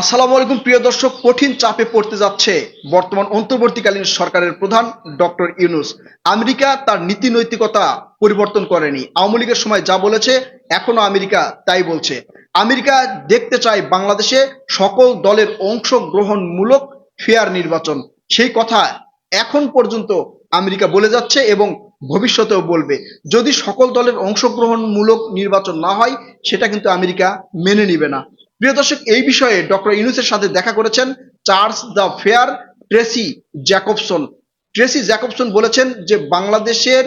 আসসালামু আলাইকুম, প্রিয় দর্শক, কঠিন চাপে পড়তে যাচ্ছে বর্তমান অন্তর্বর্তীকালীন সরকারের প্রধান ডক্টর ইউনুস। আমেরিকা তার নীতি নৈতিকতা পরিবর্তন করেনি। আওয়ামী লীগের সময় যা বলেছে, এখনও আমেরিকা তাই বলছে। আমেরিকা দেখতে চায় বাংলাদেশে সকল দলের অংশগ্রহণমূলক ফেয়ার নির্বাচন। সেই কথা এখন পর্যন্ত আমেরিকা বলে যাচ্ছে এবং ভবিষ্যতেও বলবে। যদি সকল দলের অংশগ্রহণমূলক নির্বাচন না হয়, সেটা কিন্তু আমেরিকা মেনে নিবে না। প্রিয় দর্শক, এই বিষয়ে ডক্টর ইউনুসের সাথে দেখা করেছেন chargé d'affaires Tracey Jacobson. Tracey Jacobson বলেছেন যে বাংলাদেশের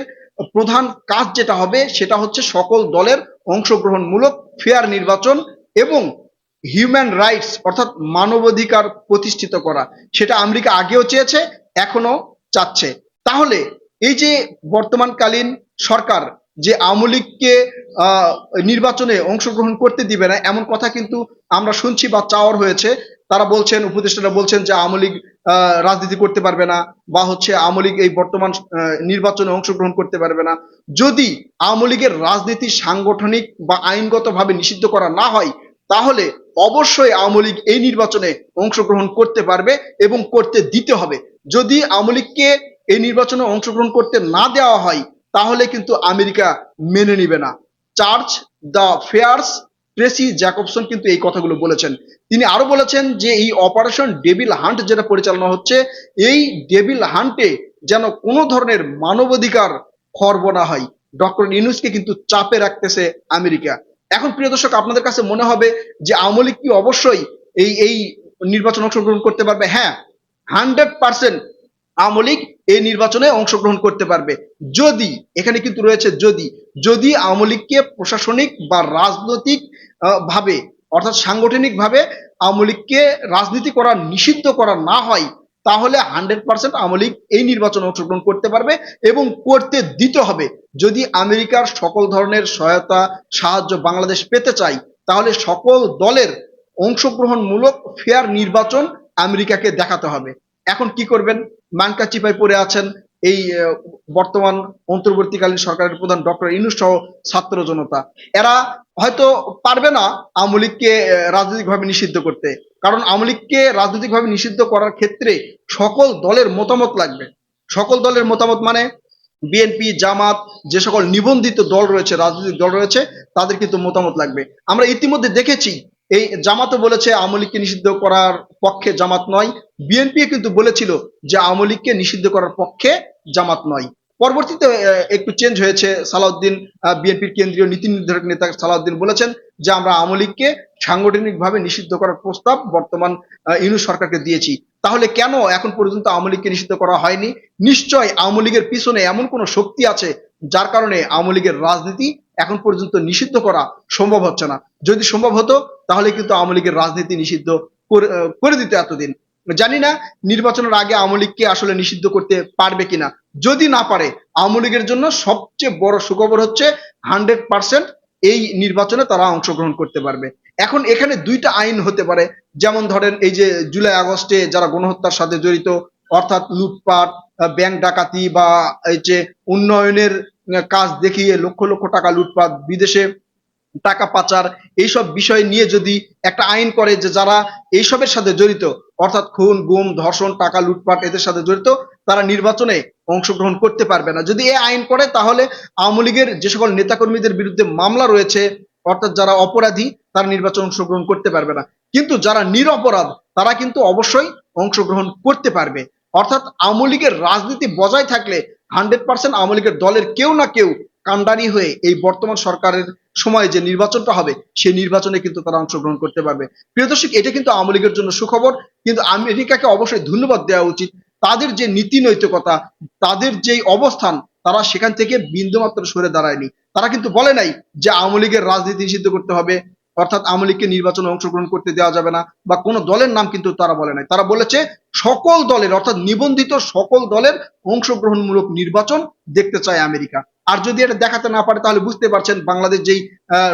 প্রধান কাজ যেটা হবে সেটা হচ্ছে সকল দলের অংশগ্রহণমূলক ফেয়ার নির্বাচন এবং হিউম্যান রাইটস অর্থাৎ মানবাধিকার প্রতিষ্ঠিত করা। সেটা আমেরিকা আগেও চেয়েছে এখনও চাচ্ছে। তাহলে এই যে বর্তমানকালীন সরকার যে আওয়ামী লীগকে নির্বাচনে অংশগ্রহণ করতে দিবে না, এমন কথা কিন্তু আমরা শুনছি বা চাওয়ার হয়েছে। তারা বলছেন, উপদেষ্টারা বলছেন যে আওয়ামী লীগ রাজনীতি করতে পারবে না বা হচ্ছে আওয়ামী লীগ এই বর্তমান নির্বাচনে অংশগ্রহণ করতে পারবে না। যদি আওয়ামী লীগের রাজনীতি সাংগঠনিক বা আইনগতভাবে নিষিদ্ধ করা না হয়, তাহলে অবশ্যই আওয়ামী লীগ এই নির্বাচনে অংশগ্রহণ করতে পারবে এবং করতে দিতে হবে। যদি আওয়ামী লীগকে এই নির্বাচনে অংশগ্রহণ করতে না দেওয়া হয় তাহলে কিন্তু আমেরিকা মেনে নিবে না। Church d'affaires, Tracey Jacobson কিন্তু এই কথাগুলো বলেছেন। তিনি আরও বলেছেন যে এই অপারেশন ডেভিল হান্ট যেটা পরিচালনা হচ্ছে, এই ডেভিল হান্টে যেন কোনো ধরনের মানবাধিকার খর্ব না হয়। ডক্টর ইউনুসকে কিন্তু চাপে রাখতেছে আমেরিকা। এখন প্রিয় দর্শক, আপনাদের কাছে মনে হবে যে আওয়ামী লীগ কি অবশ্যই এই এই নির্বাচন অংশগ্রহণ করতে পারবে? হ্যাঁ হান্ড্রেড পার্সেন্ট আওয়ামী লীগ এই নির্বাচনে অংশগ্রহণ করতে পারবে। যদি, এখানে কিন্তু রয়েছে যদি যদি আওয়ামী লীগকে প্রশাসনিক বা রাজনৈতিক ভাবে, অর্থাৎ সাংগঠনিক ভাবে আওয়ামী লীগকে রাজনীতি করা নিষিদ্ধ করা না হয়, তাহলে হান্ড্রেড পার্সেন্ট আওয়ামী লীগ এই নির্বাচনে অংশগ্রহণ করতে পারবে এবং করতে দিতে হবে। যদি আমেরিকার সকল ধরনের সহায়তা, সাহায্য বাংলাদেশ পেতে চাই তাহলে সকল দলের অংশগ্রহণমূলক ফেয়ার নির্বাচন আমেরিকাকে দেখাতে হবে। এখন কি করবেন? মানকা চিপায় পড়ে আছেন এই বর্তমান অন্তর্বর্তীকালীন সরকারের প্রধান ডক্টর ইনুস সহ ছাত্র জনতা। এরা হয়তো পারবে না আওয়ামী লীগকে রাজনৈতিকভাবে নিষিদ্ধ করতে। কারণ আওয়ামী লীগকে রাজনৈতিকভাবে নিষিদ্ধ করার ক্ষেত্রে সকল দলের মতামত লাগবে। সকল দলের মতামত মানে বিএনপি, জামাত, যে সকল নিবন্ধিত দল রয়েছে, রাজনৈতিক দল রয়েছে, তাদের কিন্তু মতামত লাগবে। আমরা ইতিমধ্যে দেখেছি এই জামাতও বলেছে আওয়ামী লীগকে নিষিদ্ধ করার পক্ষে জামাত নয়। বিএনপি কিন্তু বলেছিল যে আওয়ামী লীগকে নিষিদ্ধ করার পক্ষে জামাত নয়। পরবর্তীতে একটু চেঞ্জ হয়েছে। সালাউদ্দিন বিএনপির কেন্দ্রীয় নীতি নির্ধারক নেতা সালাউদ্দিন বলেছেন যে আমরা আওয়ামী লীগকে সাংগঠনিকভাবে নিষিদ্ধ করার প্রস্তাব বর্তমান আহ, ইউনূস সরকারকে দিয়েছি। তাহলে কেন এখন পর্যন্ত আওয়ামী লীগকে নিষিদ্ধ করা হয়নি? নিশ্চয় আওয়ামী লীগের পিছনে এমন কোনো শক্তি আছে যার কারণে আওয়ামী লীগের রাজনীতি এখন পর্যন্ত নিষিদ্ধ করা সম্ভব হচ্ছে না। যদি সম্ভব হতো, তাহলে কিন্তু আওয়ামী লীগের রাজনীতি নিষিদ্ধ করে দিত এতদিন। জানি না নির্বাচনের আগে আওয়ামী লীগকে আসলে নিষিদ্ধ করতে পারবে কিনা। যদি না পারে, আওয়ামী লীগের জন্য সবচেয়ে বড় সুখবর হচ্ছে হান্ড্রেড পার্সেন্ট এই নির্বাচনে তারা অংশগ্রহণ করতে পারবে। এখন এখানে দুইটা আইন হতে পারে। যেমন ধরেন এই যে জুলাই আগস্টে যারা গণহত্যার সাথে জড়িত, অর্থাৎ লুটপাট ব্যাংক ডাকাতি বা এই যে উন্নয়নের কাজ দেখিয়ে লক্ষ লক্ষ টাকা লুটপাট, বিদেশে টাকা পাচার, এইসব বিষয় নিয়ে যদি একটা আইন করে যে যারা এইসবের সাথে জড়িত, অর্থাৎ খুন, গুম, ধর্ষণ, টাকা লুটপাট এদের সাথে জড়িত, তারা নির্বাচনে অংশগ্রহণ করতে পারবে না। যদি এ আইন করে, তাহলে আওয়ামী লীগের যে সকল নেতাকর্মীদের বিরুদ্ধে মামলা রয়েছে, অর্থাৎ যারা অপরাধী, তারা নির্বাচন অংশগ্রহণ করতে পারবে না। কিন্তু যারা নিরপরাধ, তারা কিন্তু অবশ্যই অংশগ্রহণ করতে পারবে। অর্থাৎ আওয়ামী লীগের রাজনীতি বজায় থাকলে হান্ড্রেড পার্সেন্ট আওয়ামী লীগের দলের কেউ না কেউ কান্ডারি হয়ে এই বর্তমান সরকারের সময় যে নির্বাচনটা হবে, সেই নির্বাচনে কিন্তু তারা অংশগ্রহণ করতে পারবে। প্রিয় দর্শক, এটা কিন্তু আওয়ামী লীগের জন্য সুখবর। কিন্তু আমেরিকাকে অবশ্যই ধন্যবাদ দেওয়া উচিত। তাদের যে নীতি নৈতিকতা, তাদের যেই অবস্থান, তারা সেখান থেকে বিন্দুমাত্র সরে দাঁড়ায়নি। তারা কিন্তু বলে নাই যে আওয়ামী লীগের রাজনীতি নিষিদ্ধ করতে হবে। অর্থাৎ আওয়ামী লীগকে নির্বাচনে অংশগ্রহণ করতে দেওয়া যাবে না, বা কোনো দলের নাম কিন্তু তারা বলে নাই। তারা বলেছে, সকল দলের, অর্থাৎ নিবন্ধিত সকল দলের অংশগ্রহণমূলক নির্বাচন দেখতে চায় আমেরিকা। আর যদি এটা দেখাতে না পারে, তাহলে বুঝতে পারছেন বাংলাদেশ যেই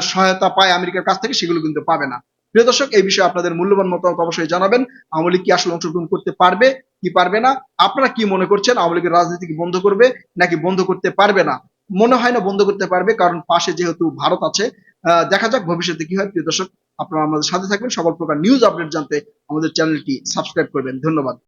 সহায়তা পায় আমেরিকার কাছ থেকে, সেগুলো কিন্তু পাবে না। প্রিয় দর্শক, এই বিষয়ে আপনাদের মূল্যবান মতামত অবশ্যই জানাবেন। আওয়ামী লীগ কি আসলে অংশগ্রহণ করতে পারবে, কি পারবে না? আপনারা কি মনে করছেন? আওয়ামী লীগের রাজনীতি কি বন্ধ করবে, নাকি বন্ধ করতে পারবে না? মনে হয় না বন্ধ করতে পারবে, কারণ পাশে যেহেতু ভারত আছে দেখা যাক ভবিষ্যতে কি হয়। প্রিয় দর্শক, আপনারা আমাদের সাথে থাকবেন। সকল প্রকার নিউজ আপডেট জানতে আমাদের চ্যানেলটি সাবস্ক্রাইব করবেন। ধন্যবাদ।